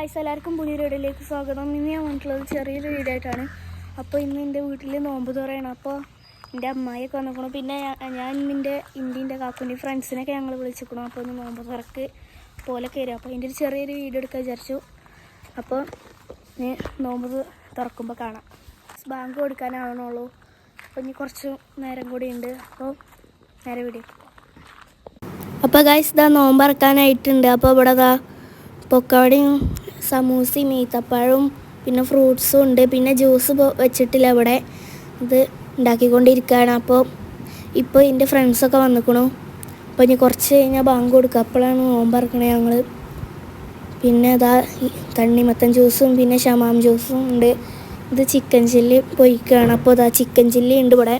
Guys എല്ലാവർക്കും പുതിയ വീഡിയോയിലേക്ക് സ്വാഗതം. ഇന്ന് ഞാൻ വന്നിട്ടുള്ളത് ചെറിയൊരു വീഡിയോ ആയിട്ടാണ് അപ്പോൾ ഇന്ന് എന്റെ വീട്ടിൽ നോമ്പ് തുറയാണ്. അപ്പോൾ എന്റെ അമ്മായിയൊക്കെ വന്നിരിക്കണം പിന്നെ ഞാൻ- ഞാൻ ഇന്നിന്റെ ഇന്ത്യന്റെ കാക്കുന്റെ ഫ്രണ്ട്സിനൊക്കെ ഞങ്ങൾ വിളിച്ചിരിക്കണം അപ്പോൾ ഒന്ന് നോമ്പ് തുറക്ക് പോലെ കയറും. അപ്പോൾ എന്റെ ഒരു ചെറിയൊരു വീഡിയോ എടുക്കാൻ വിചാരിച്ചു. അപ്പോൾ ഇനി നോമ്പ് തുറക്കുമ്പോൾ കാണാം. ബാങ്ക് കൊടുക്കാനാവണുള്ളൂ. അപ്പോൾ ഇനി കുറച്ച് നേരം കൂടി ഉണ്ട്. അപ്പോൾ നേരെ വീഡിയോ അപ്പോൾ ഗൈസ് ഇതാ നോമ്പ് ഇറക്കാനായിട്ടുണ്ട് അപ്പോൾ ഇവിടെ ഇതാ പൊക്കവടയും സമൂസയും ഈത്തപ്പഴവും പിന്നെ ഫ്രൂട്ട്സും ഉണ്ട്. പിന്നെ ജ്യൂസ് വെച്ചിട്ടില്ല ഇവിടെ. ഇത് ഉണ്ടാക്കിക്കൊണ്ടിരിക്കുകയാണ്. അപ്പോൾ ഇപ്പോൾ എന്റെ ഫ്രണ്ട്സൊക്കെ വന്നിക്കണു. അപ്പോൾ ഇനി കുറച്ച് കഴിഞ്ഞാൽ ബാങ്ക് കൊടുക്കുക. അപ്പോഴാണ് നോമ്പറക്കണേ ഞങ്ങൾ പിന്നെ അതാ തണ്ണിമത്തൻ ജ്യൂസും പിന്നെ ഷമാം ജ്യൂസും ഉണ്ട്. ഇത് ചിക്കൻ ചില്ലി പൊയ്ക്കുകയാണ് അപ്പോൾ അതാ ചിക്കൻ ചില്ലി ഉണ്ട് ഇവിടെ.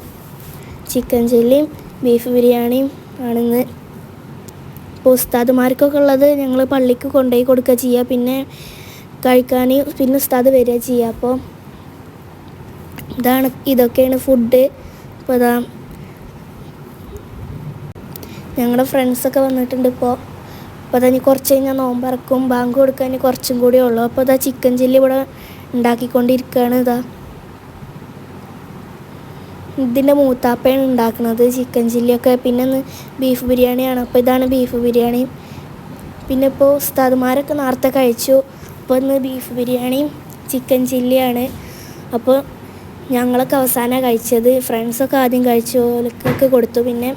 ചിക്കൻ ചില്ലിയും ബീഫ് ബിരിയാണിയും ആണിന്ന്. ഇപ്പോൾ ഉസ്താദുമാർക്കൊക്കെ ഉള്ളത് ഞങ്ങൾ പള്ളിക്ക് കൊണ്ടുപോയി കൊടുക്കുക ചെയ്യുക പിന്നെ കഴിക്കാൻ പിന്നെ ഉസ്താദ് വരിക ചെയ്യുക അപ്പോൾ ഇതാണ് ഇതൊക്കെയാണ് ഫുഡ് ഇപ്പോൾ ഇതാ ഞങ്ങളുടെ ഫ്രണ്ട്സൊക്കെ വന്നിട്ടുണ്ട് ഇപ്പോൾ അപ്പോൾ അതാ ഇനി കുറച്ച് കഴിഞ്ഞാൽ നോമ്പറക്കും ബാങ്ക് കൊടുക്കാൻ കുറച്ചും കൂടി ഉള്ളൂ. അപ്പോൾ ഇതാ ചിക്കൻ ചില്ലി ഇവിടെ ഉണ്ടാക്കിക്കൊണ്ടിരിക്കുകയാണ് ഇതാ. ഇതിന്റെ മൂത്താപ്പയാണ് ഉണ്ടാക്കുന്നത് ചിക്കൻ ചില്ലിയൊക്കെ പിന്നെ ഒന്ന് ബീഫ് ബിരിയാണിയാണ്. അപ്പോൾ ഇതാണ് ബീഫ് ബിരിയാണി. പിന്നെ ഇപ്പോൾ ഉസ്താദുമാരൊക്കെ നേരത്തെ കഴിച്ചു. അപ്പോൾ ഇന്ന് ബീഫ് ബിരിയാണിയും ചിക്കൻ ചില്ലിയാണ് അപ്പോൾ ഞങ്ങളൊക്കെ അവസാനം കഴിച്ചത്. ഫ്രണ്ട്സൊക്കെ ആദ്യം കഴിച്ചു ഓലക്കൊക്കെ കൊടുത്തു. പിന്നെ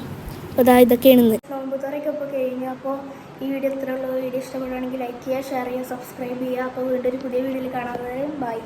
ഇതാ ഇതൊക്കെയാണ് ഇന്ന്. നോമ്പ് തുറയൊക്കെ ഇപ്പോൾ കഴിഞ്ഞു. അപ്പോൾ ഈ വീഡിയോ ഇത്രയുള്ള വീഡിയോ ഇഷ്ടപ്പെടുകയാണെങ്കിൽ ലൈക്ക് ചെയ്യുക ഷെയർ ചെയ്യുക സബ്സ്ക്രൈബ് ചെയ്യുക. അപ്പോൾ വീണ്ടും ഒരു പുതിയ വീഡിയോയിൽ കാണാതെ ബൈ